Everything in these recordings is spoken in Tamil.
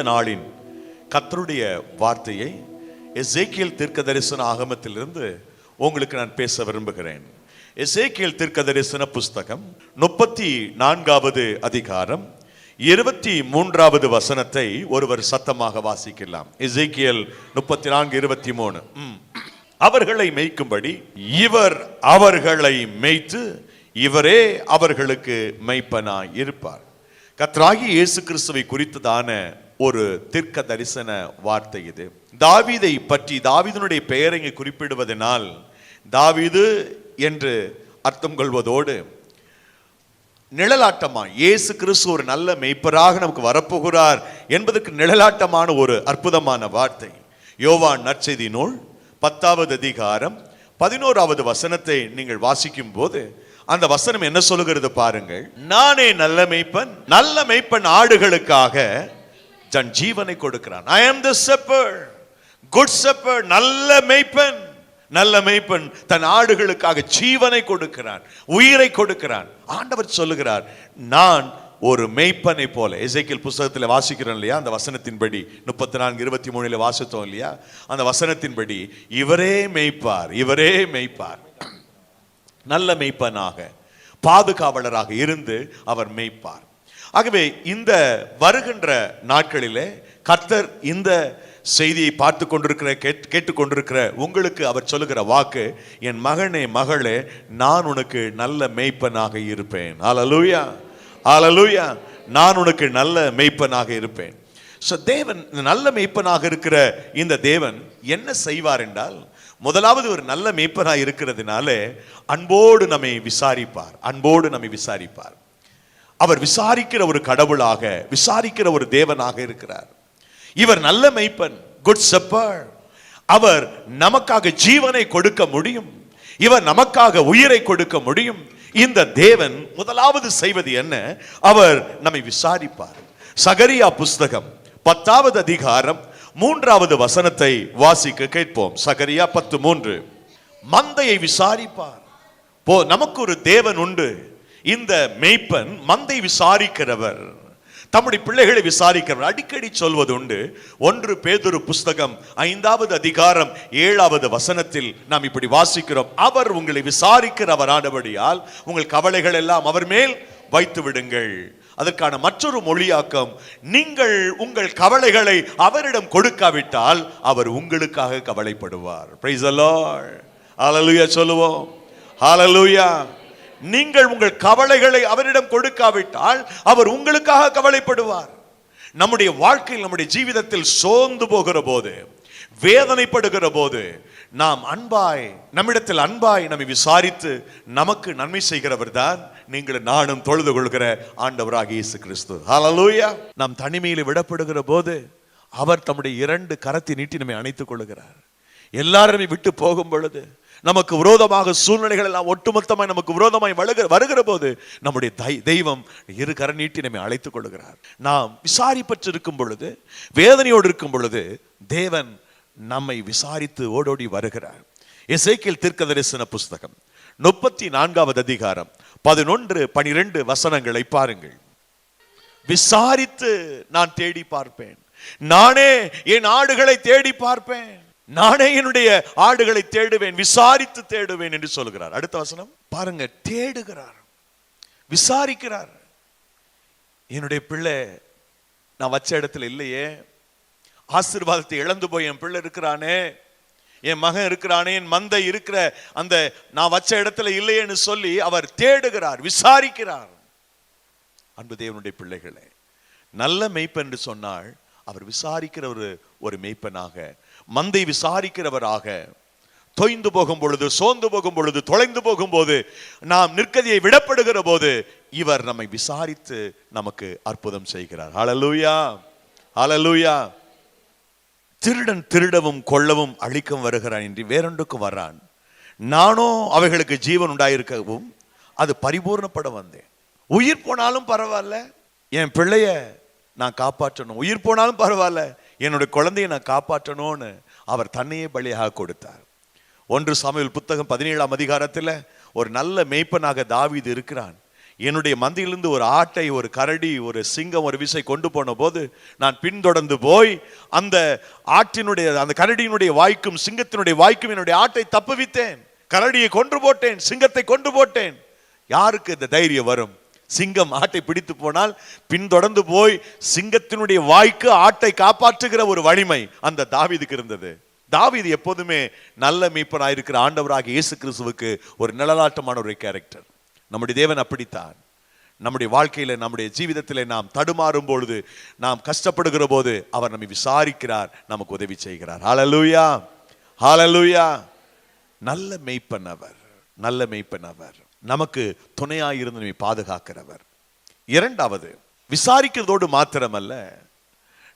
இந்த நாளின் கத்தருடைய வார்த்தையை எசேக்கியல் தீர்க்க தரிசன ஆகமத்திலிருந்து உங்களுக்கு நான் பேச விரும்புகிறேன். எசேக்கியல் தீர்க்க தரிசன புஸ்தகம் முப்பத்தி நான்காவது அதிகாரம் இருபத்தி மூன்றாவது வசனத்தை ஒருவர் சத்தமாக வாசிக்கலாம். இசைக்கியல் முப்பத்தி நான்கு இருபத்தி மூணு. அவர்களை மேய்க்கும்படி இவர் அவர்களை மேய்த்து இவரே அவர்களுக்கு மெய்ப்பனாய் இருப்பார் கத்ராகி இயேசு கிறிஸ்துவை குறித்ததான ஒரு தீர்க்க தரிசன வார்த்தை இது. தாவிதை பற்றி தாவீதனுடைய பெயரை இங்கே குறிப்பிடுவதனால் தாவிது என்று அர்த்தம் கொள்வதோடு நிழலாட்டமா இயேசு கிறிஸ்து ஒரு நல்ல மெய்ப்பராக நமக்கு வரப்போகிறார் என்பதற்கு நிழலாட்டமான ஒரு அற்புதமான வார்த்தை. யோவான் நற்செய்தி நூல் பத்தாவது அதிகாரம் பதினோராவது வசனத்தை நீங்கள் வாசிக்கும் போது அந்த வசனம் என்ன சொல்லுகிறது பாருங்கள். நானே நல்ல மெய்ப்பன் நல்ல மெய்ப்பன் ஆடுகளுக்காக தன் ஜீவனை கொடுக்கிறான். ஐ ஆம் த செப்பர் குட் செப்பர் நல்ல மெய்ப்பன். நல்ல மெய்ப்பன் தன் ஆடுகளுக்காக ஜீவனை கொடுக்கிறான் உயிரை கொடுக்கிறான். ஆண்டவர் சொல்லுகிறார் நான் ஒரு மெய்ப்பனை போல. இசைக்கில் புஸ்தகத்தில் வாசிக்கிறோம் இல்லையா? அந்த வசனத்தின்படி முப்பத்தி நான்கு இருபத்தி மூணில் வாசித்தோம் இல்லையா? அந்த வசனத்தின்படி இவரே மெய்ப்பார் இவரே மெய்ப்பார். நல்ல மெய்ப்பனாக பாதுகாவலராக இருந்து அவர் மெய்ப்பார். ஆகவே இந்த வருகின்ற நாட்களிலே கர்த்தர் இந்த செய்தியை பார்த்து கொண்டிருக்கிற கேட் கேட்டுக்கொண்டிருக்கிற உங்களுக்கு அவர் சொல்லுகிற வாக்கு என் மகனே மகளே நான் உனக்கு நல்ல மெய்ப்பனாக இருப்பேன். ஆலலூயா ஆலலூயா நான் உனக்கு நல்ல மெய்ப்பனாக இருப்பேன். ஸோ தேவன் நல்ல மெய்ப்பனாக இருக்கிற இந்த தேவன் என்ன செய்வார் என்றால் முதலாவது ஒரு நல்ல மெய்ப்பனாக இருக்கிறதுனால அன்போடு நம்மை விசாரிப்பார். அன்போடு நம்மை விசாரிப்பார். அவர் விசாரிக்கிற ஒரு கடவுளாக விசாரிக்கிற ஒரு தேவனாக இருக்கிறார். இவர் நல்ல மெய்ப்பன் குட் செப்பர் அவர் நமக்காக ஜீவனை கொடுக்க முடியும். இவர் நமக்காக உயிரை கொடுக்க முடியும். இந்த தேவன் முதலாவது செய்வது என்ன? அவர் நம்மை விசாரிப்பார். சகரியா புஸ்தகம் பத்தாவது அதிகாரம் மூன்றாவது வசனத்தை வாசிக்க கேட்போம். சகரியா பத்து மூன்று. மந்தையை விசாரிப்பார். போ நமக்கு ஒரு தேவன் உண்டு. இந்த மேய்ப்பன் மந்தை விசாரிக்கிறவர். தம்முடைய பிள்ளைகளை விசாரிக்கிறவர். அடிக்கடி சொல்வது உண்டு. ஒன்று பேதொரு புஸ்தகம் ஐந்தாவது அதிகாரம் ஏழாவது வசனத்தில் நாம் இப்படி வாசிக்கிறோம். அவர் உங்களை விசாரிக்கிறவரானபடியால் உங்கள் கவலைகள் எல்லாம் அவர் மேல் வைத்து விடுங்கள். அதற்கான மற்றொரு மொழியாக்கம் நீங்கள் உங்கள் கவலைகளை அவரிடம் கொடுக்காவிட்டால் அவர் உங்களுக்காக கவலைப்படுவார். சொல்லுவோம். ஹாலலூயா நீங்கள் உங்கள் கவலைகளை அவரிடம் கொடுக்காவிட்டால் அவர் உங்களுக்காக கவலைப்படுவார். நம்முடைய வாழ்க்கையில் நம்முடைய ஜீவிதத்தில் சோர்ந்து போகிற போது வேதனைப்படுகிற போது நாம் அன்பாய் நம்மிடத்தில் அன்பாய் நம்மை விசாரித்து நமக்கு நன்மை செய்கிறவர் தான் நீங்கள் நானும் தொழுது கொள்கிற ஆண்டவராக இயேசு கிறிஸ்து. ஹலலூயா நாம் தனிமையில் விடப்படுகிற போது அவர் தம்முடைய இரண்டு கரத்தை நீட்டி நம்மை அணைத்துக் கொள்கிறார் எல்லாருமே விட்டு போகும் பொழுது நமக்கு விரோதமாக சூழ்நிலைகள் எல்லாம் ஒட்டுமொத்தமாய் நமக்கு விரோதமாய் வழுகிற வருகிற போது நம்முடைய தை- தெய்வம் இரு கர நீட்டி நம்மை அழைத்துக் கொள்கிறார். நாம் விசாரிப்பற்று இருக்கும் பொழுது வேதனையோடு இருக்கும் பொழுது தேவன் நம்மை விசாரித்து ஓடோடி வருகிறார். இசைக்கில் தீர்க்க தரிசன புஸ்தகம் முப்பத்தி நான்காவது அதிகாரம் பதினொன்று பனிரெண்டு வசனங்களை பாருங்கள். விசாரித்து நான் தேடி பார்ப்பேன். நானே என் ஆடுகளை தேடி பார்ப்பேன். நானே என்னுடைய ஆடுகளை தேடுவேன் விசாரித்து தேடுவேன் என்று சொல்கிறார் அடுத்த வசனம் பாருங்க தேடுகிறார். விசாரிக்கிறார். என்னுடைய பிள்ளை நான் வச்ச இடத்துல இல்லையே. ஆசீர்வாதத்தை இழந்து போய் என் பிள்ளை இருக்கிறானே. என் மகன் இருக்கிறானே என் மந்தை இருக்கிற அந்த நான் வச்ச இடத்துல இல்லையேன்னு சொல்லி அவர் தேடுகிறார் விசாரிக்கிறார். அன்பு தேவனுடைய பிள்ளைகளே நல்ல மெய்ப்பன் என்று சொன்னால் அவர் விசாரிக்கிற ஒரு ஒரு மெய்ப்பனாக மந்தை விசாரிக்கிறவராக தொய்ந்து போகும் பொழுது சோர்ந்து போகும் பொழுது தொலைந்து போகும்போது நாம் நிற்கதியை விடப்படுகிற போது இவர் நம்மை விசாரித்து நமக்கு அற்புதம் செய்கிறார். அலலூயா அலலூயா திருடன் திருடவும் கொள்ளவும் அழிக்கவும் வருகிறான் என்று வேறொன்றுக்கும் வர்றான் நானோ அவைகளுக்கு ஜீவன் உண்டாயிருக்கவும் அது பரிபூர்ணப்பட வந்தேன். உயிர் போனாலும் பரவாயில்ல என் பிள்ளைய நான் காப்பாற்றணும். உயிர் போனாலும் பரவாயில்ல என்னுடைய குழந்தையை நான் காப்பாற்றணும்னு அவர் தன்னையே பலியாக கொடுத்தார். ஒன்று சமையல் புத்தகம் பதினேழாம் அதிகாரத்தில் ஒரு நல்ல மெய்ப்பனாக தாவீது இருக்கிறான். என்னுடைய மந்தியிலிருந்து ஒரு ஆட்டை ஒரு கரடி ஒரு சிங்கம் ஒரு விசை கொண்டு போன போது நான் பின்தொடர்ந்து போய் அந்த ஆட்டினுடைய அந்த கரடியினுடைய வாய்க்கும் சிங்கத்தினுடைய வாய்க்கும் என்னுடைய ஆட்டை தப்புவித்தேன். கரடியை கொன்று போட்டேன் சிங்கத்தை கொண்டு போட்டேன். யாருக்கு இந்த தைரியம் வரும்? சிங்கம் ஆட்டை பிடித்து போனால் பின்தொடர்ந்து போய் சிங்கத்தினுடைய வாய்க்கு ஆட்டை காப்பாற்றுகிற ஒரு வலிமை அந்த தாவீதுக்கு இருந்தது. தாவீது எப்போதுமே நல்ல மீட்பராயிருக்கிற ஆண்டவராக இயேசு கிறிஸ்துவுக்கு ஒரு நிழலாட்டமான ஒரு கேரக்டர் நம்முடைய தேவன் அப்படித்தான். நம்முடைய வாழ்க்கையில நம்முடைய ஜீவிதத்தில் நாம் தடுமாறும் பொழுது நாம் கஷ்டப்படுகிற போது அவர் நம்மை விசாரிக்கிறார் நமக்கு உதவி செய்கிறார். ஹாலலூயா ஹாலலூயா நல்ல மெய்ப்பன் அவர் நல்ல மெய்ப்பன் அவர் நமக்கு துணையாயிருந்து நம்மை பாதுகாக்கிறவர். இரண்டாவது விசாரிக்கிறதோடு மாத்திரமல்ல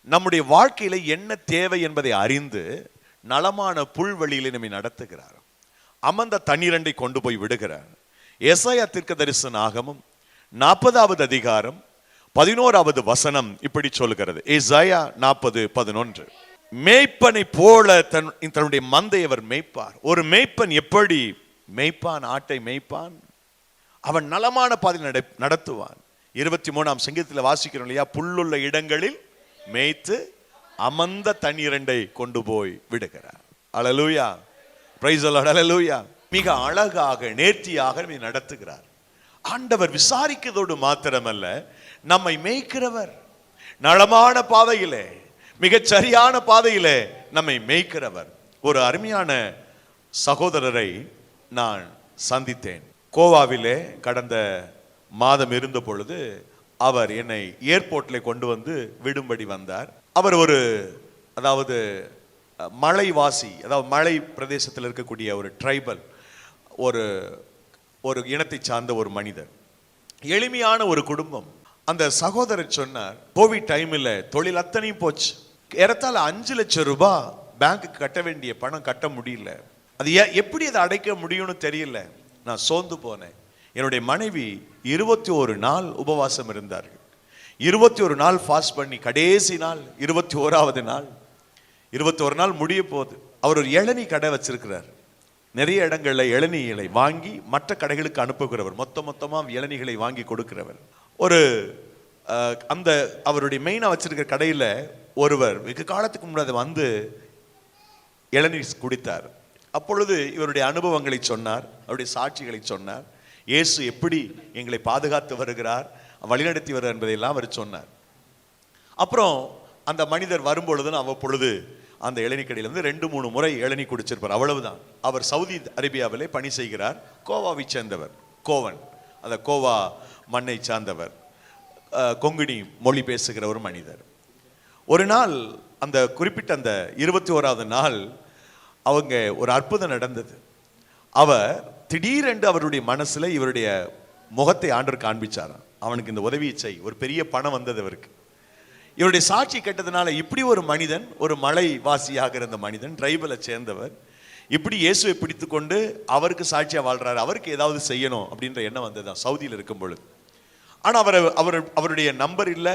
நம்முடைய வாழ்க்கையில என்ன தேவை என்பதை அறிந்து நலமான புல்வெளியிலே நம்மை நடத்துகிறார். அமர்ந்த தண்ணீரண்டை கொண்டு போய் விடுகிறார். எஸ்ஐயா தீர்க்க தரிசன ஆகமும் நாற்பதாவது அதிகாரம் பதினோராவது வசனம் இப்படி சொல்கிறது. ஏசாயா நாற்பது பதினொன்று. மேய்ப்பனை போல தன் தன்னுடைய மந்தை அவர் மேய்ப்பார். ஒரு மேய்ப்பன் எப்படி மேய்ப்பான் ஆட்டை மேய்ப்பான்? அவன் நலமான பாதையில் நட நடத்துவான். இருபத்தி மூணாம் சங்கீதத்தில் வாசிக்கிறோம் இல்லையா? புல்லுள்ள இடங்களில் மேய்த்து அமர்ந்த தண்ணீரண்டை கொண்டு போய் விடுகிறார். அலலூயா பிரைஸ் அழலூயா மிக அழகாக நேர்த்தியாக நடத்துகிறார். ஆண்டவர் விசாரிக்கிறதோடு மாத்திரமல்ல நம்மை மேய்க்கிறவர். நலமான பாதையிலே மிகச் சரியான பாதையிலே நம்மை மேய்க்கிறவர். ஒரு அருமையான சகோதரரை நான் சந்தித்தேன். கோவாவிலே கடந்த மாதம் இருந்த பொழுது அவர் என்னை ஏர்போர்ட்டில் கொண்டு வந்து விடும்படி வந்தார். அவர் ஒரு அதாவது மலைவாசி அதாவது மலை பிரதேசத்தில் இருக்கக்கூடிய ஒரு ட்ரைபல் ஒரு ஒரு இனத்தை சார்ந்த ஒரு மனிதர். எளிமையான ஒரு குடும்பம். அந்த சகோதரர் சொன்னார் கோவிட் டைமில் தொழில் அத்தனையும் போச்சு. ஏறத்தால் அஞ்சு லட்சம் ரூபாய் பேங்க்குக்கு கட்ட வேண்டிய பணம் கட்ட முடியல. அது எப்படி அதை அடைக்க முடியும்னு தெரியல. நான் சோர்ந்து போனேன். என்னுடைய மனைவி இருபத்தி ஒரு நாள் உபவாசம் இருந்தார்கள். இருபத்தி ஒரு நாள் ஃபாஸ்ட் பண்ணி கடைசி நாள் இருபத்தி ஓராவது நாள். இருபத்தி ஒரு நாள் முடிய போகுது அவர் ஒரு இளநீ கடை வச்சிருக்கிறார். நிறைய இடங்களில் இளநீகளை வாங்கி மற்ற கடைகளுக்கு அனுப்புகிறவர். மொத்த மொத்தமாக இளநீகளை வாங்கி கொடுக்கிறவர். ஒரு அந்த அவருடைய மெயினாக வச்சிருக்கிற கடையில் ஒருவர் வெகு காலத்துக்கு முன்னாடி வந்து இளநீர் குடித்தார். அப்பொழுது இவருடைய அனுபவங்களை சொன்னார் அவருடைய சாட்சிகளை சொன்னார். இயேசு எப்படி எங்களை பாதுகாத்து வருகிறார் வழிநடத்தி வருகிறார் என்பதையெல்லாம் அவர் சொன்னார். அப்புறம் அந்த மனிதர் வரும்பொழுதுன்னு அவ்வப்பொழுது அந்த இளநீக்கடையில் ரெண்டு மூணு முறை இளநி குடிச்சிருப்பார். அவ்வளவுதான். அவர் சவுதி அரேபியாவிலே பணி செய்கிறார். கோவாவை சேர்ந்தவர் கோவன். அந்த கோவா மண்ணை சார்ந்தவர். கொங்குனி கொங்கிணி மொழி பேசுகிற ஒரு மனிதர். ஒரு நாள் அந்த குறிப்பிட்ட அந்த இருபத்தி ஓராவது நாள் அவங்க ஒரு அற்புதம் நடந்தது. அவர் திடீரென்று அவருடைய மனசில் இவருடைய முகத்தை ஆண்டவர் காண்பிச்சாராம். அவனுக்கு இந்த உதவியை செய். ஒரு பெரிய பணம் வந்தது அவருக்கு. இவருடைய சாட்சி கேட்டதுனால இப்படி ஒரு மனிதன் ஒரு மலை வாசியாக இருந்த மனிதன் டிரைபலை சேர்ந்தவர் இப்படி இயேசுவை பிடித்து கொண்டு அவருக்கு சாட்சியாக வாழ்றாரு. அவருக்கு ஏதாவது செய்யணும் அப்படின்ற எண்ணம் வந்ததுதான் சவுதியில் இருக்கும் பொழுது. ஆனால் அவர் அவர் அவருடைய நம்பர் இல்லை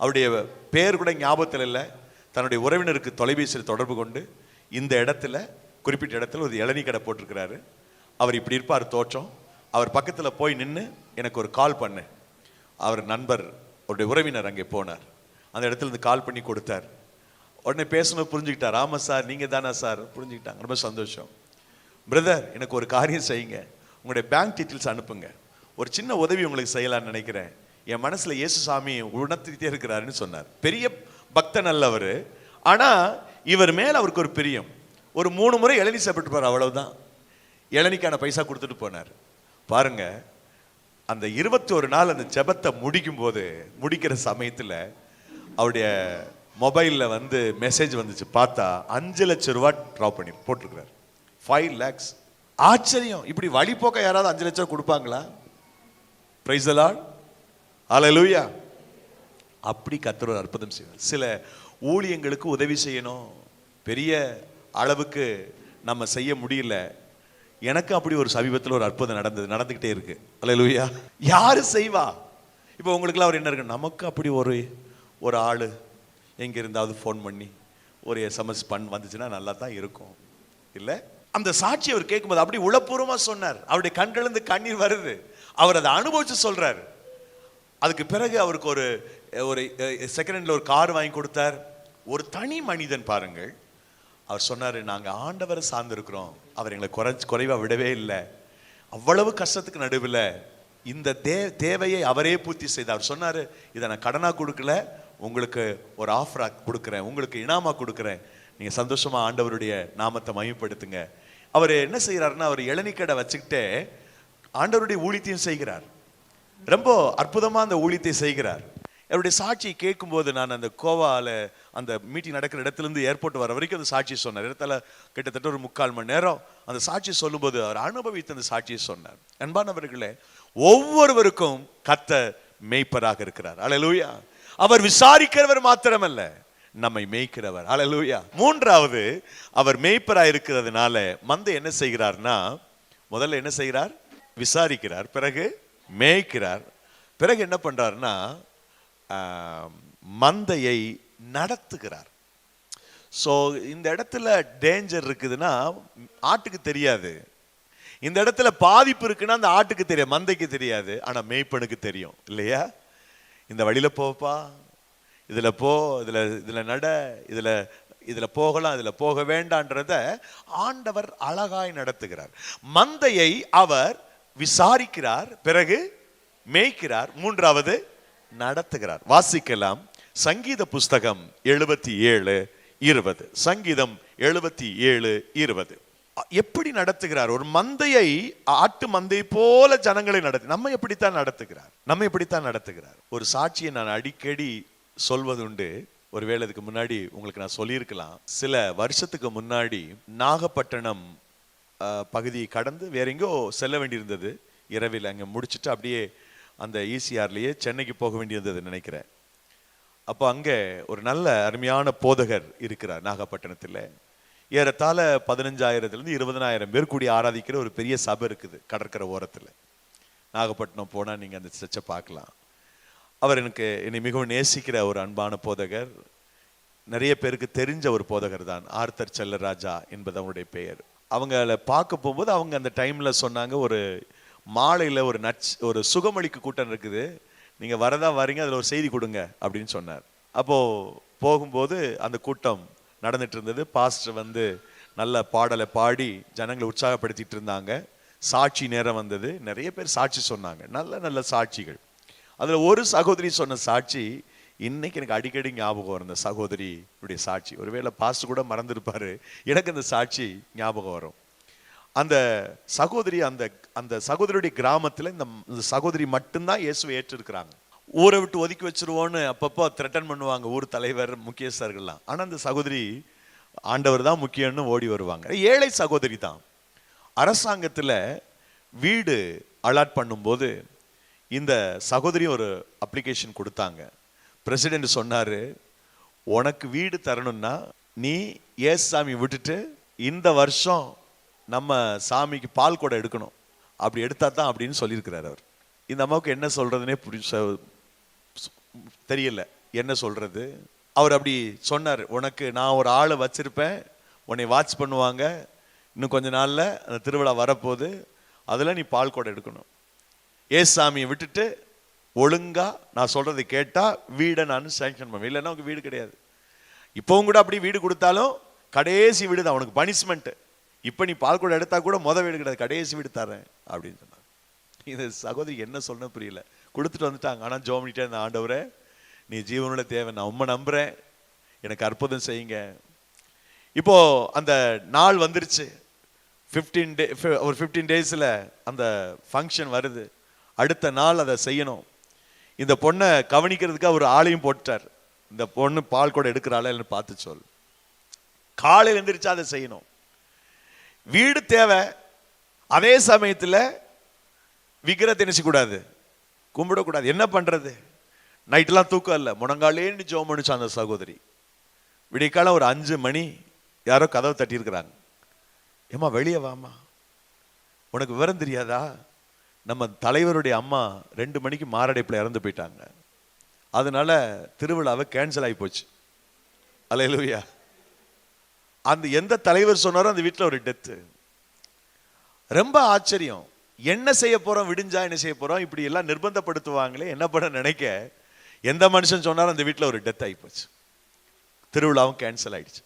அவருடைய பெயர் கூட ஞாபகத்தில் இல்லை. தன்னுடைய உறவினருக்கு தொலைபேசியில் தொடர்பு கொண்டு இந்த இடத்துல குறிப்பிட்ட இடத்துல ஒரு இளநீ கடை போட்டிருக்கிறாரு. அவர் இப்படி இருப்பார் தோற்றம். அவர் பக்கத்தில் போய் நின்று எனக்கு ஒரு கால் பண்ணு. அவர் நண்பர் அவருடைய உறவினர் அங்கே போனார். அந்த இடத்துல இருந்து கால் பண்ணி கொடுத்தார். உடனே பேசணும் புரிஞ்சுக்கிட்டார். ஆமாம் சார் நீங்கள் தானா சார்? புரிஞ்சுக்கிட்டாங்க. ரொம்ப சந்தோஷம். பிரதர் எனக்கு ஒரு காரியம் செய்யுங்க. உங்களுடைய பேங்க் டீட்டெயில்ஸ் அனுப்புங்க. ஒரு சின்ன உதவி உங்களுக்கு செய்யலாம்னு நினைக்கிறேன். என் மனசில் இயேசு சாமி உணர்த்திட்டே இருக்கிறாருன்னு சொன்னார். பெரிய பக்தன் அல்ல ஆனால் இவர் மேல் அவருக்கு ஒரு பிரியம். ஒரு மூணு முறை இளநீ சாப்பிட்டுப்பார் அவ்வளவுதான். இளநிக்கான பைசா கொடுத்துட்டு போனார். பாருங்க அந்த இருபத்தி ஒரு நாள் அந்த ஜபத்தை முடிக்கும் போது முடிக்கிற சமயத்தில் அவருடைய மொபைலில் வந்து மெசேஜ் வந்துச்சு. பார்த்தா அஞ்சு லட்சம் ரூபா ட்ராப் பண்ணி போட்டிருக்கிறார். ஃபைவ் லேக்ஸ் ஆச்சரியம். இப்படி வழி போக்க யாராவது அஞ்சு லட்சம் கொடுப்பாங்களா? பிரைஸ் அலாட் அலலூயா அப்படி கத்துற ஒரு அற்புதம் செய்வார். சில ஊழியங்களுக்கு உதவி செய்யணும். பெரிய அளவுக்கு நம்ம செய்ய முடியல. எனக்கு அப்படி ஒரு சமீபத்தில் ஒரு அற்புதம் நடந்தது நடந்துக்கிட்டே இருக்கு. அல்லேலூயா. யாரு செய்வா? இப்போ உங்களுக்குலாம் அவர் என்ன இருக்கு? நமக்கு அப்படி ஒரு ஒரு ஆள் எங்கே இருந்தாவது ஃபோன் பண்ணி ஒரு எஸ்எம்எஸ் பண் வந்துச்சுன்னா நல்லா தான் இருக்கும். இல்லை? அந்த சாட்சி அவர் கேட்கும்போது அப்படி உளப்பூர்வமாக சொன்னார். அவருடைய கண்களிருந்து கண்ணீர் வருது. அவர் அதை அனுபவித்து சொல்கிறார் அதுக்கு பிறகு அவருக்கு ஒரு ஒரு செகண்ட் ஹேண்டில் ஒரு கார் வாங்கி கொடுத்தார். ஒரு தனி மனிதன் பாருங்கள். அவர் சொன்னார் நாங்கள் ஆண்டவரை சார்ந்திருக்கிறோம். அவர் எங்களை குறைச்சு குறைவா விடவே இல்லை. அவ்வளவு கஷ்டத்துக்கு நடுவில் இந்த தே தேவையை அவரே பூர்த்தி செய்தார். அவர் சொன்னார் இதை நான் கடனாக கொடுக்கல. உங்களுக்கு ஒரு ஆஃபராக கொடுக்குறேன். உங்களுக்கு இனாமா கொடுக்குறேன். நீங்கள் சந்தோஷமாக ஆண்டவருடைய நாமத்தை மயப்படுத்துங்க அவர் என்ன செய்கிறாருன்னா அவர் இளநிக்கடை வச்சுக்கிட்டே ஆண்டவருடைய ஊழியத்தையும் செய்கிறார். ரொம்ப அற்புதமாக அந்த ஊழியத்தை செய்கிறார். அவருடைய சாட்சியை கேட்கும்போது நான் அந்த கோவால அந்த மீட்டிங் நடக்கிற இடத்துல இருந்து ஏர்போர்ட் வர வரைக்கும் அந்த சாட்சி சொன்னார். இடத்துல கிட்டத்தட்ட ஒரு முக்கால் மணி நேரம் அந்த சாட்சி சொல்லும்போது அவர் அனுபவித்த அந்த சாட்சியை சொன்னார். அன்பானவர்களே ஒவ்வொருவருக்கும் கத்த மேய்ப்பராக இருக்கிறார். அழலூயா அவர் விசாரிக்கிறவர் மாத்திரமல்ல நம்மை மேய்க்கிறவர். அழலூயா மூன்றாவது அவர் மேய்ப்பராக இருக்கிறதுனால மந்தை என்ன செய்கிறார்னா முதல்ல என்ன செய்கிறார்? விசாரிக்கிறார். பிறகு மேய்க்கிறார். பிறகு என்ன பண்றாருன்னா மந்தையை நடத்துகிறார். ஸோ இந்த இடத்துல டேஞ்சர் இருக்குதுன்னா ஆட்டுக்கு தெரியாது. இந்த இடத்துல பாதிப்பு இருக்குன்னா அந்த ஆட்டுக்கு தெரியாது மந்தைக்கு தெரியாது. ஆனா மேய்ப்பனுக்கு தெரியும் இல்லையா? இந்த வழியில் போப்பா இதுல போ இதுல இதுல நட இதுல இதுல போகலாம் இதுல போக வேண்டான்றத ஆண்டவர் அழகாய் நடத்துகிறார். மந்தையை அவர் விசாரிக்கிறார் பிறகு மேய்க்கிறார். மூன்றாவது நடத்துகிறார். வாசிக்கலாம். சங்கீத புஸ்தகம் எழுபத்தி ஏழு இருபது. சங்கீதம் எழுபத்தி ஏழு இருபது. எப்படி நடத்துகிறார்? ஒரு மந்தையை ஆட்டு மந்தை போல ஜனங்களை நடத்தி நம்ம எப்படித்தான் நடத்துகிறார்? நம்ம எப்படித்தான் நடத்துகிறார்? ஒரு சாட்சியை நான் அடிக்கடி சொல்வதுண்டு. ஒருவேளை இதுக்கு முன்னாடி உங்களுக்கு நான் சொல்லியிருக்கலாம். சில வருஷத்துக்கு முன்னாடி நாகப்பட்டினம் பகுதியை கடந்து வேற எங்கோ செல்ல வேண்டியிருந்தது. இரவில் அங்கே முடிச்சுட்டு அப்படியே அந்த ஈசிஆர்லேயே சென்னைக்கு போக வேண்டியிருந்தது நினைக்கிறேன். அப்போ அங்கே ஒரு நல்ல அருமையான போதகர் இருக்கிறார் நாகப்பட்டினத்தில். ஏறத்தாழ பதினஞ்சாயிரத்துலேருந்து இருபதனாயிரம் பேர் கூடி ஆராதிக்கிற ஒரு பெரிய சபை இருக்குது கடற்கரை ஓரத்தில். நாகப்பட்டினம் போனால் நீங்கள் அந்த சர்ச்சை பார்க்கலாம். அவர் எனக்கு என்னை மிகவும் நேசிக்கிற ஒரு அன்பான போதகர். நிறைய பேருக்கு தெரிஞ்ச ஒரு போதகர் தான் ஆர்த்தர் செல்லராஜா என்பது அவருடைய பெயர். அவங்கள பார்க்க போகும்போது அவங்க அந்த டைமில் சொன்னாங்க ஒரு மாலையில் ஒரு நட்ஸ் ஒரு சுகமளிக்கு கூட்டம் இருக்குது. நீங்கள் வரதா வரீங்க அதில் ஒரு செய்தி கொடுங்க அப்படின்னு சொன்னார். அப்போது போகும்போது அந்த கூட்டம் நடந்துட்டு இருந்தது. பாஸ்டர் வந்து நல்ல பாடலை பாடி ஜனங்களை உற்சாகப்படுத்திட்டு இருந்தாங்க. சாட்சி நேரம் வந்தது. நிறைய பேர் சாட்சி சொன்னாங்க. நல்ல நல்ல சாட்சிகள். அதில் ஒரு சகோதரி சொன்ன சாட்சி இன்னைக்கு எனக்கு அடிக்கடி ஞாபகம் வரும். இந்த சகோதரியுடைய சாட்சி. ஒருவேளை பாஸ்ட் கூட மறந்துருப்பாரு. எனக்கு அந்த சாட்சி ஞாபகம் வரும். அந்த சகோதரி அந்த அந்த சகோதரியுடைய கிராமத்தில் இந்த இந்த சகோதரி மட்டும்தான் இயேசுவை ஏற்றிருக்கிறாங்க. ஊரை விட்டு ஒதுக்கி வச்சிருவோன்னு அப்பப்போ த்ரெட்டன் பண்ணுவாங்க ஊர் தலைவர் முக்கியஸ்தர்கள்லாம். ஆனால் அந்த சகோதரி ஆண்டவர் தான் முக்கியம்னு ஓடி வருவாங்க. ஏழை சகோதரி தான். அரசாங்கத்தில் வீடு அலாட் பண்ணும்போது இந்த சகோதரி ஒரு அப்ளிகேஷன் கொடுத்தாங்க. பிரசிடென்ட் சொன்னார் உனக்கு வீடு தரணும்னா நீ ஏசாமி விட்டுட்டு இந்த வருஷம் நம்ம சாமிக்கு பால் கூட எடுக்கணும். அப்படி எடுத்தா தான் அப்படின்னு சொல்லியிருக்கிறார் அவர். இந்த அம்மாவுக்கு என்ன சொல்கிறதுனே புரி தெரியல. என்ன சொல்கிறது அவர் அப்படி சொன்னார் உனக்கு நான் ஒரு ஆளை வச்சுருப்பேன். உன்னை வாட்ச் பண்ணுவாங்க. இன்னும் கொஞ்ச நாளில் அந்த திருவிழா வரப்போகுது. அதில் நீ பால் கூட எடுக்கணும். ஏசாமியை விட்டுட்டு ஒழுங்காக நான் சொல்கிறது கேட்டால் வீடை நான் சேங்ஷன் பண்ணுவேன். இல்லைன்னா உங்க வீடு கிடையாது. இப்போவும் கூட அப்படி வீடு கொடுத்தாலும் கடைசி வீடு தான் உனக்கு பனிஷ்மெண்ட்டு இப்போ நீ பால் கூட எடுத்தால் கூட மொதல் வீடு கிடையாது. கடைசி வீடு தரேன் அப்படின்னு சொன்னாங்க இது சகோதரி என்ன சொல்லணும் புரியல. கொடுத்துட்டு வந்துட்டாங்க. ஆனால் ஜோம் பண்ணிட்டே இருந்த ஆண்டவரே நீ ஜீவனுள்ள தேவை நான் உண்மை நம்புகிறேன் எனக்கு அற்புதம் செய்யுங்க. இப்போது அந்த நாள் வந்துருச்சு. ஃபிஃப்டீன் டே ஒரு ஃபிஃப்டீன் டேஸில் அந்த ஃபங்க்ஷன் வருது. அடுத்த நாள் அதை செய்யணும். இந்த பொண்ணை கவனிக்கிறதுக்காக அவர் ஆளையும் போட்டார் இந்த பொண்ணு பால் கூட எடுக்கிறாளா இல்லைன்னு பார்த்து சொல். காலையில் எந்திரிச்சா அதை செய்யணும். வீடு தேவை. அதே சமயத்தில் விக்கிரத்தை என்ன கூடாது கும்பிடக்கூடாது. என்ன பண்ணுறது நைட்டெலாம் தூக்கம் இல்லை. முடங்காலேன்னு ஜோம் பண்ணிச்சு அந்த சகோதரி. விடிக்காலம் ஒரு அஞ்சு மணி யாரோ கதவை தட்டியிருக்கிறாங்க. ஏம்மா வெளியே வாம்மா. உனக்கு விவரம் தெரியாதா? நம்ம தலைவருடைய அம்மா ரெண்டு மணிக்கு மாரடைப்பில் இறந்து போயிட்டாங்க. அதனால திருவிழாவை கேன்சல் ஆகி போச்சு. அலையலூயா அந்த எந்த தலைவர் சொன்னாரோ அந்த வீட்டில் ஒரு டெத்து ரொம்ப ஆச்சரியம். என்ன செய்ய போகிறோம் விடிஞ்சா என்ன செய்ய போகிறோம் இப்படி எல்லாம் நிர்பந்தப்படுத்துவாங்களே என்ன பண்ண நினைக்க? எந்த மனுஷன் சொன்னாலும் அந்த வீட்டில் ஒரு டெத் ஆகிப்போச்சு திருவிழாவும் கேன்சல் ஆயிடுச்சு.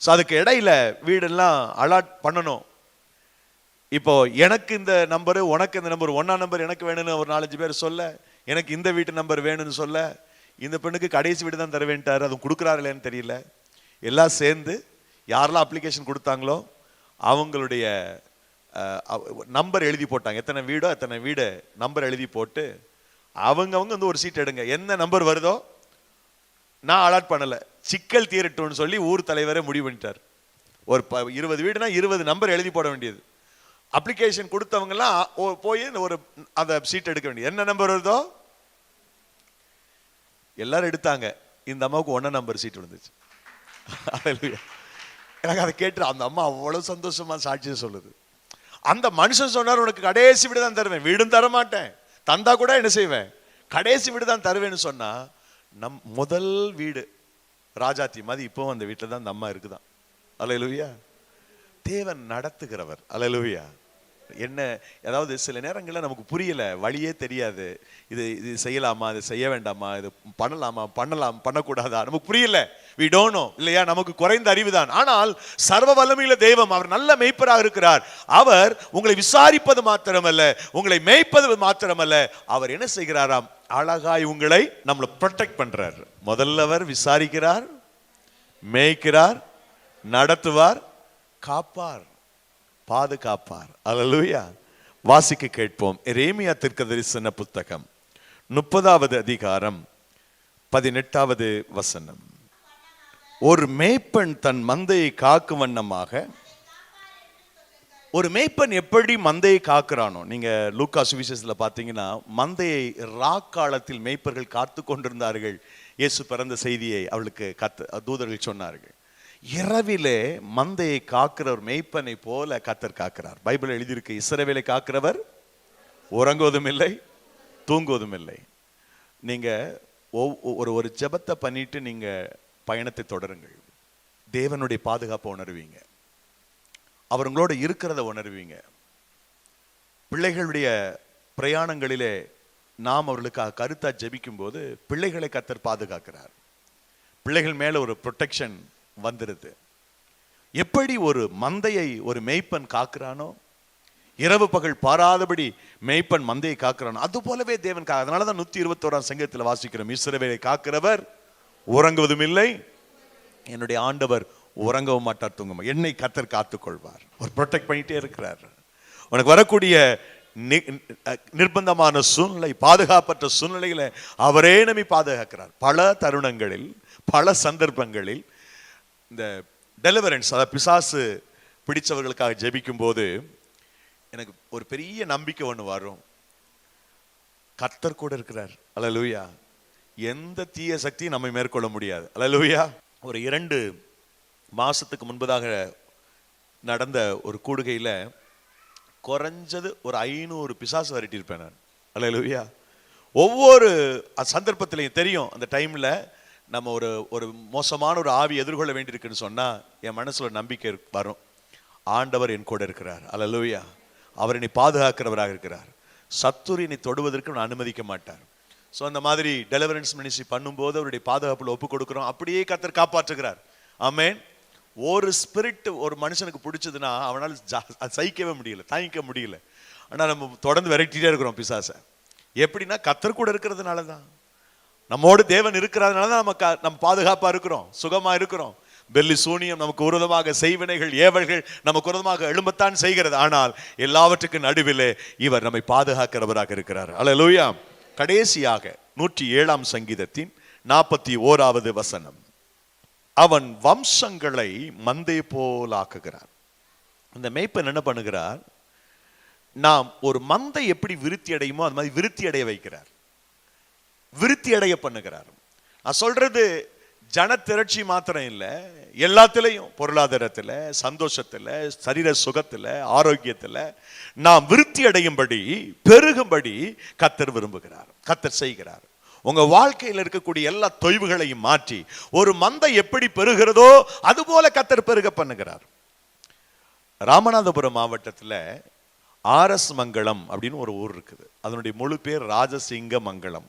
ஸோ அதுக்கு இடையில வீடெல்லாம் அலாட் பண்ணணும். இப்போ எனக்கு இந்த நம்பரு உனக்கு இந்த நம்பர் ஒன்னா நம்பர் எனக்கு வேணும்னு ஒரு நாலஞ்சு பேர் சொல்ல எனக்கு இந்த வீட்டு நம்பர் வேணும்னு சொல்ல இந்த பெண்ணுக்கு கடைசி வீடு தான் தர வேண்டாரு அதுவும் கொடுக்குறாருலேன்னு தெரியல. எல்லாம் சேர்ந்து யாரெல்லாம் அப்ளிகேஷன் கொடுத்தாங்களோ அவங்களுடைய நம்பர் எழுதி போட்டாங்க. எத்தனை வீடோ எத்தனை வீடு நம்பர் எழுதி போட்டு அவங்கவுங்க வந்து ஒரு சீட் எடுங்க. என்ன நம்பர் வருதோ நான் அலாட் பண்ணல. சிக்கல் தீரட்டும்னு சொல்லி ஊர் தலைவரே முடிவு பண்ணிட்டார். ஒரு ப இருபது வீடுனா இருபது நம்பர் எழுதி போட வேண்டியது. அப்ளிகேஷன் கொடுத்தவங்கலாம் போய் ஒரு அந்த சீட் எடுக்க வேண்டியது. என்ன நம்பர் வருதோ எல்லாரும் எடுத்தாங்க. இந்த அம்மாவுக்கு ஒன்ன நம்பர் சீட் விழுந்துச்சு. எனக்கு அதை கேட்டு அந்த அம்மா அவ்வளோ சந்தோஷமா சாட்சியம் சொல்லுது. அந்த மனுஷன் சொன்னார் உனக்கு கடைசி வீடு தான் தருவேன். வீடும் தர மாட்டேன். தந்தா கூட என்ன செய்வேன்? கடைசி வீடு தான் தருவேன்னு சொன்னால் நம் முதல் வீடு ராஜாத்தி மாதிரி இப்போவும் அந்த வீட்டில் தான் அந்த அம்மா இருக்குதான். அலையலுவியா தேவன் நடத்துகிறவர். அலையலுவியா என்ன அதாவது சில நேரங்களில் நமக்கு புரியல வழியே தெரியாது. இது இது செய்யலாமா இது செய்ய வேண்டாமா இது பண்ணலாமா பண்ணலாம் பண்ணக்கூடாதா? நமக்கு புரியல. வி டோனோ இல்லையா? நமக்கு குறைந்த அறிவுதான் ஆனால் சர்வ வல்லமையில தெய்வம் அவர் நல்ல மெய்ப்பராக இருக்கிறார். அவர் உங்களை விசாரிப்பது மாத்திரமல்ல உங்களை மேய்ப்பது மாத்திரமல்ல. அவர் என்ன செய்கிறாராம்? அழகாய் உங்களை நம்மளை ப்ரொடெக்ட் பண்றார். முதல்லவர் விசாரிக்கிறார் மேய்க்கிறார் நடத்துவார் காப்பார். பாதுகாப்பார். அலலூயா வாசிக்க கேட்போம். ரேமியா தீர்க்கதரிசன புத்தகம். முப்பதாவது அதிகாரம். பதினெட்டாவது வசனம். ஒரு மேய்ப்பன் தன் மந்தையை காக்கும் வண்ணமாக ஒரு மேய்ப்பன் எப்படி மந்தையை காக்குறானோ நீங்க லூக்கா சுவிசேஷத்தில் பார்த்தீங்கன்னா மந்தையை ராக்காலத்தில் மேய்ப்பர்கள் காத்து கொண்டிருந்தார்கள் இயேசு பிறந்த செய்தியை அவளுக்கு கத்து தூதர்கள் சொன்னார்கள். இரவிலே மந்தையை காக்கிறவர் மெய்ப்பனை போல கத்தர் காக்கிறார். பைபிள் எழுதியிருக்கு இஸ்ரவேலை காக்கிறவர் உறங்குவதும் இல்லை தூங்குவதும் இல்லை. நீங்க ஒரு ஒரு ஜபத்தை பண்ணிட்டு நீங்க பயணத்தை தொடருங்கள். தேவனுடைய பாதுகாப்பை உணர்வீங்க. அவர் உங்களோட இருக்கிறத உணர்வீங்க. பிள்ளைகளுடைய பிரயாணங்களிலே நாம் அவர்களுக்காக கருத்தா ஜெபிக்கும் போது பிள்ளைகளை கத்தர் பாதுகாக்கிறார். பிள்ளைகள் மேல ஒரு ப்ரொட்டெக்ஷன் வந்துடுது எப்படி ஒரு மந்தையை ஒரு மெய்ப்பன் காக்குறானோ இரவு பகல் பாராதபடி மெய்ப்பன் மந்தையை காக்குறானோ அது போலவே தேவன் கா அதனால தான் நூத்தி இருபத்தோராம் சங்கத்தில் வாசிக்கிறோம் இஸ்ரவேலை காக்கிறவர் உறங்குவதும் இல்லை என்னுடைய ஆண்டவர் உறங்கவும் மாட்டார் தூங்கும் என்னை கத்தர் காத்துக்கொள்வார். அவர் ப்ரொடெக்ட் பண்ணிட்டே இருக்கிறார். உனக்கு வரக்கூடிய நி- அஹ் நிர்பந்தமான சூழ்நிலை பாதுகாப்பற்ற சூழ்நிலைகளை அவரே நம்மை பாதுகாக்கிறார். பல தருணங்களில் பல சந்தர்ப்பங்களில் இந்த டெலிவரன்ஸ் அதாவது பிசாசு பிடித்தவர்களுக்காக ஜெபிக்கும் போது எனக்கு ஒரு பெரிய நம்பிக்கை ஒன்று வரும். கத்தர் கூட இருக்கிறார். அலலூயா எந்த தீய சக்தியும் நம்மை மேற்கொள்ள முடியாது. அலலூயா ஒரு இரண்டு மாசத்துக்கு முன்பதாக நடந்த ஒரு கூடுகையில் குறைஞ்சது ஒரு ஐநூறு பிசாசு விரட்டியிருப்பேன் நான். அலலூயா ஒவ்வொரு சந்தர்ப்பத்திலையும் தெரியும் அந்த டைமில் நம்ம ஒரு ஒரு மோசமான ஒரு ஆவி எதிர்கொள்ள வேண்டியிருக்குன்னு சொன்னா என் மனசில் ஒரு நம்பிக்கை வரும். ஆண்டவர் என் கூட இருக்கிறார். அல்லேலூயா அவர் என்னை பாதுகாக்கிறவராக இருக்கிறார். சத்துரு என்னை தொடுவதற்கு நான் அனுமதிக்க மாட்டார். ஸோ அந்த மாதிரி டெலிவரன்ஸ் மினிஸ்ட்ரி பண்ணும்போது அவருடைய பாதுகாப்பில் ஒப்பு கொடுக்குறோம் அப்படியே கத்தர் காப்பாற்றுகிறார். ஆமேன் ஒரு ஸ்பிரிட் ஒரு மனுஷனுக்கு பிடிச்சதுன்னா அவனால் சகிக்கவே முடியல தாங்கிக்க முடியல. ஆனால் நம்ம தொடர்ந்து விரட்டிகிட்டே இருக்கிறோம் பிசாசை. எப்படின்னா கத்தர் கூட இருக்கிறதுனால தான் நம்மோடு தேவன் இருக்கிறதுனால தான் நம்ம நம்ம பாதுகாப்பாக இருக்கிறோம் சுகமா இருக்கிறோம். பெல்லி சூனியம் நமக்கு உருதமாக செய்வினைகள் ஏவல்கள் நமக்கு உருதமாக எழும்பத்தான் செய்கிறது. ஆனால் எல்லாவற்றுக்கும் நடுவிலே இவர் நம்மை பாதுகாக்கிறவராக இருக்கிறார். அல்லேலூயா கடைசியாக நூற்றி ஏழாம் சங்கீதத்தின் நாற்பத்தி ஓராவது வசனம். அவன் வம்சங்களை மந்தை போலாக்குகிறார் இந்த மேய்ப்பன் என்ன பண்ணுகிறார்? நாம் ஒரு மந்தை எப்படி விருத்தி அடையுமோ அது மாதிரி விருத்தி அடைய வைக்கிறார். விருத்தி அடைய பண்ணுகிறார். நான் சொல்றது ஜன திரட்சி மாத்திரம் இல்லை எல்லாத்துலயும் பொருளாதாரத்துல சந்தோஷத்துல சரீர சுகத்துல ஆரோக்கியத்துல நாம் விருத்தி அடையும்படி பெருகும்படி கத்தர் விரும்புகிறார் கத்தர் செய்கிறார். உங்க வாழ்க்கையில் இருக்கக்கூடிய எல்லா தொய்வுகளையும் மாற்றி ஒரு மந்தை எப்படி பெருகிறதோ அதுபோல கத்தர் பெருக பண்ணுகிறார். ராமநாதபுரம் மாவட்டத்தில் ஆர்எஸ் மங்கலம் அப்படின்னு ஒரு ஊர் இருக்குது. அதனுடைய முழு பேர் ராஜசிங்க மங்கலம்.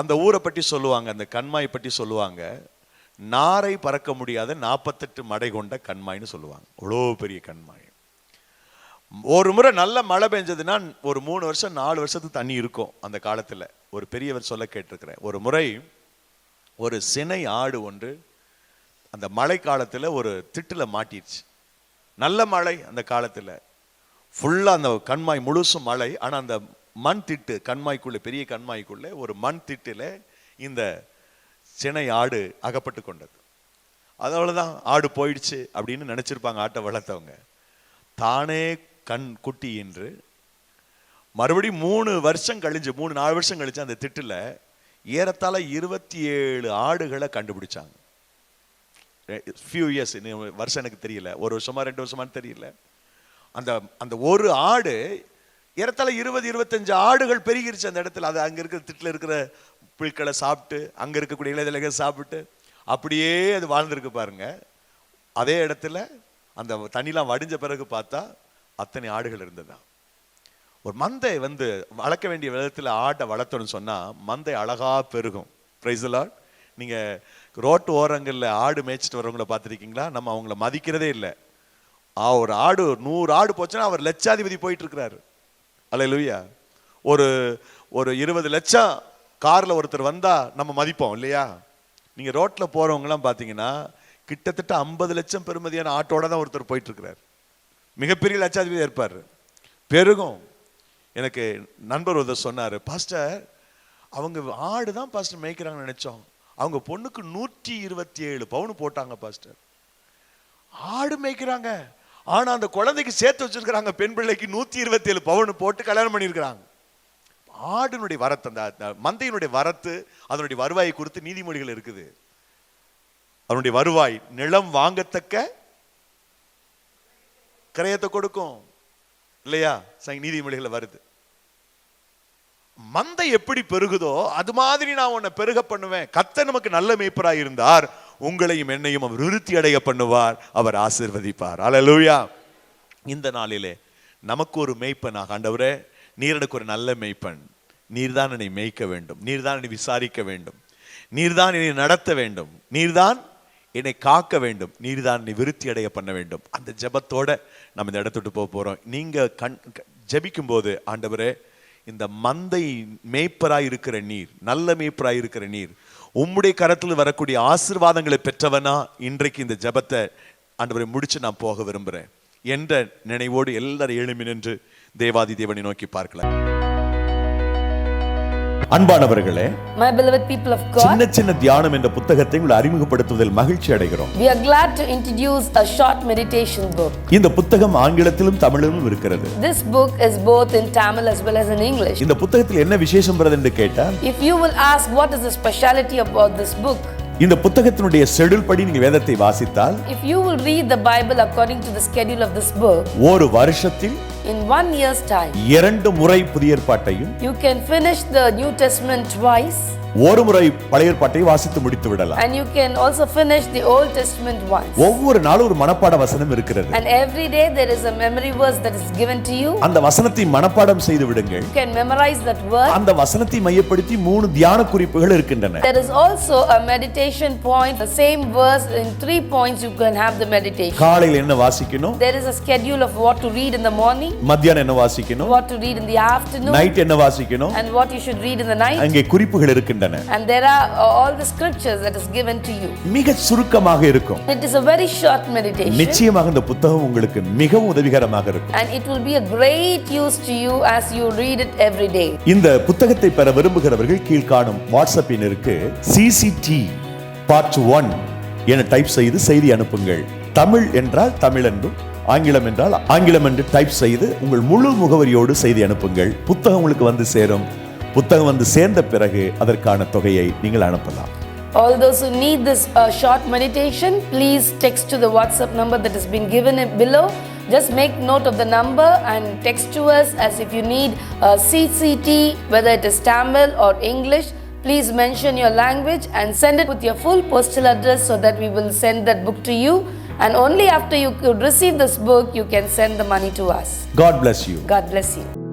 அந்த ஊரை பற்றி சொல்லுவாங்க அந்த கண்மாய் பற்றி சொல்லுவாங்க. நாரை பறக்க முடியாத நாற்பத்தெட்டு மடை கொண்ட கண்மாய்ன்னு சொல்லுவாங்க. அவ்வளோ பெரிய கண்மாய். ஒரு முறை நல்ல மழை பெஞ்சதுன்னா ஒரு மூணு வருஷம் நாலு வருஷத்துக்கு தண்ணி இருக்கும் அந்த காலத்தில். ஒரு பெரியவர் சொல்ல கேட்டிருக்கிறேன். ஒரு முறை ஒரு சினை ஆடு ஒன்று அந்த மழை காலத்தில் ஒரு திட்டில் மாட்டிடுச்சு நல்ல மழை அந்த காலத்தில். ஃபுல்லாக அந்த கண்மாய் முழுசும் மழை. ஆனால் அந்த மண் திட்டு கண்மாய்க்குள்ளே பெரிய கண்மாய்க்குள்ளே ஒரு மண் திட்டில் இந்த சினை ஆடு அகப்பட்டு கொண்டது. அதனால தான் ஆடு போயிடுச்சு அப்படின்னு நினச்சிருப்பாங்க ஆட்டை வளர்த்தவங்க. தானே கண் குட்டி என்று மறுபடியும் மூணு வருஷம் கழிஞ்சு மூணு நாலு வருஷம் கழிச்சு அந்த திட்டில் ஏறத்தாழ இருபத்தி ஏழு ஆடுகளை கண்டுபிடிச்சாங்க. ஃபியூ இயர்ஸ் வருஷம் எனக்கு தெரியல. ஒரு வருஷமா ரெண்டு வருஷமானு தெரியல. அந்த அந்த ஒரு ஆடு ஏறத்தாழ இருபது இருபத்தஞ்சு ஆடுகள் பெருகிருச்சு அந்த இடத்துல. அது அங்கே இருக்கிற திட்டில் இருக்கிற புல்களை சாப்பிட்டு அங்கே இருக்கக்கூடிய இலைதலைகள் சாப்பிட்டு அப்படியே அது வாழ்ந்துருக்கு பாருங்க. அதே இடத்துல அந்த தண்ணிலாம் வடிஞ்ச பிறகு பார்த்தா அத்தனை ஆடுகள் இருந்ததுதான் ஒரு மந்தை வந்து வளர்க்க வேண்டிய விதத்தில் ஆட்டை வளர்த்தணும்னு சொன்னால் மந்தை அழகா பெருகும். பிரைஸ் நீங்கள் ரோட்டு ஓரங்களில் ஆடு மேய்ச்சிட்டு வரவங்கள பார்த்துருக்கீங்களா? நம்ம அவங்கள மதிக்கிறதே இல்லை. ஒரு ஆடு நூறு ஆடு போச்சுன்னா அவர் லட்சாதிபதி போயிட்டு இருக்கிறாரு. அல்ல ஒரு ஒரு இருபது லட்சம் காரில் ஒருத்தர் வந்தால் நம்ம மதிப்போம் இல்லையா? நீங்கள் ரோட்டில் போகிறவங்களாம் பார்த்தீங்கன்னா கிட்டத்தட்ட ஐம்பது லட்சம் பெருமதியான ஆட்டோட தான் ஒருத்தர் போயிட்டுருக்கிறார். மிகப்பெரிய லட்சாதிபதி இருப்பார் பெருகும். எனக்கு நண்பர் ஒருத்தர் சொன்னார் பாஸ்டர் அவங்க ஆடு தான் பாஸ்டர் மேய்க்கிறாங்கன்னு நினச்சோம். அவங்க பொண்ணுக்கு நூற்றி இருபத்தி ஏழு பவுன் போட்டாங்க பாஸ்டர். ஆடு மேய்க்கிறாங்க. ஆனா அந்த குழந்தைக்கு சேர்த்து வச்சிருக்கிறாங்க பெண் பிள்ளைக்கு நூத்தி இருபத்தி ஏழு பவுன் போட்டு கல்யாணம் பண்ணியிருக்கிறாங்க. ஆடினுடைய வரத்து அந்த மந்தையினுடைய வரத்து அதனுடைய வருவாயை குறித்து நீதிமொழிகள் இருக்குது. அதனுடைய வருவாய் நிலம் வாங்கத்தக்க கிரயத்தை கொடுக்கும். இல்லையா? சங்க நீதிமொழிகளை வருது. மந்தை எப்படி பெருகுதோ அது மாதிரி நான் உன்னை பெருக பண்ணுவேன். கத்த நமக்கு நல்ல மேய்ப்பராக இருந்தார் உங்களையும் என்னையும் அவர் விருத்தி அடைய பண்ணுவார் அவர் ஆசிர்வதிப்பார். அலலூயா இந்த நாளிலே நமக்கு ஒரு மேய்ப்பனாக ஆண்டவரே நீர் எனக்கு ஒரு நல்ல மேய்ப்பன். நீர்தான் என்னை மேய்க்க வேண்டும். நீர்தான் என்னை விசாரிக்க வேண்டும். நீர்தான் என்னை நடத்த வேண்டும். நீர்தான் என்னை காக்க வேண்டும். நீர்தான் என்னை விருத்தி அடைய பண்ண வேண்டும். அந்த ஜெபத்தோட நம்ம இந்த இடத்துட்டு போக போறோம். நீங்க கண் ஜபிக்கும் போது ஆண்டவரே இந்த மந்தை மேய்ப்பராய் இருக்கிற நீர் நல்ல மேய்ப்பராய் இருக்கிற நீர் உம்முடைய கரத்தில் வரக்கூடிய ஆசீர்வாதங்களை பெற்றவனா இன்றைக்கு இந்த ஜெபத்தை ஆண்டவரை முடிச்சு நான் போக விரும்புகிறேன் என்ற நினைவோடு எல்லாரும் எழுமி நின்று தேவாதி தேவனை நோக்கி பார்க்கலாம். அன்பானவர்களே My beloved people of God, சின்ன சின்ன தியானம் என்ற புத்தகத்தை உங்களை அறிமுகப்படுத்துவதில் மகிழ்ச்சி அடைகிறோம் we are glad to introduce a short meditation book. இந்த புத்தகம் ஆங்கிலத்திலும் தமிழிலும் இருக்கிறது This book is both in Tamil as well as in English. இந்த புத்தகத்தில் என்ன விசேஷம் வருது என்று கேட்டால் If you will ask what is the speciality about this book, இந்த புத்தகத்தினுடைய ஷெடியூல் படி நீங்க வேதத்தை வாசித்தால் if you will read the Bible according to the schedule of this book, ஒரு வருஷத்தில் in one year's time, இரண்டு முறை புதிய ஏற்பாட்டையும் you can finish the New Testament twice ஒரு முறை பழைய ஏற்பாட்டையும் வாசித்து முடித்து விடலாம் and you can also finish the Old Testament once. ஒவ்வொரு நாளும் ஒரு மனப்பாட வசனம் இருக்கிறது And every day there is a memory verse that is given to you. அந்த வசனத்தை மனப்பாடம் செய்து விடுங்கள் You can memorize that verse. அந்த வசனத்தை மையப்படுத்தி மூணு தியான குறிப்புகள் இருக்கின்றன There is also a meditation point, the same verse in three points you can have the meditation. காலையில் என்ன வாசிக்கணும் There is a schedule of what to read in the morning, மத்தியானம் என்ன வாசிக்கணும் what to read in the afternoon, night என்ன வாசிக்கணும் and what you should read in the night. அங்கே குறிப்புகள் இருக்கின்றன And there are uh, all the scriptures that is given to you. மிக சுருக்கமாக இருக்கும் It is a very short meditation நிச்சயமாக இந்த புத்தகம் உங்களுக்கு மிகவும் உதவிகரமாக இருக்கும் and it will be a great use to you as you read it every day. இந்த புத்தகத்தை பெற விரும்புகிறவர்கள் கீழ்காணும் வாட்ஸ்அப் எண்ணிற்கு சிசிடி பார்ட் ஒன் என டைப் செய்து செய்தி அனுப்புங்கள் தமிழ் என்றால் தமிழ் என்றும் ஆங்கிலம் என்றால் ஆங்கிலம் என்று டைப் செய்து உங்கள் முழு முகவரியோடு செய்தி அனுப்புங்கள் புத்தகம் உங்களுக்கு வந்து சேரும் புத்தகம் வந்து சேர்ந்த பிறகு அதற்கான தொகையை நீங்கள் அனுப்பலாம் All those who need this uh, short meditation, please text to the WhatsApp number that has been given below. Just make note of the number and text to us as if you need uh, CCT, whether it is Tamil or English. Please mention your language and send it with your full postal address so that we will send that book to you And only after you could receive this book, you can send the money to us. God bless you. God bless you.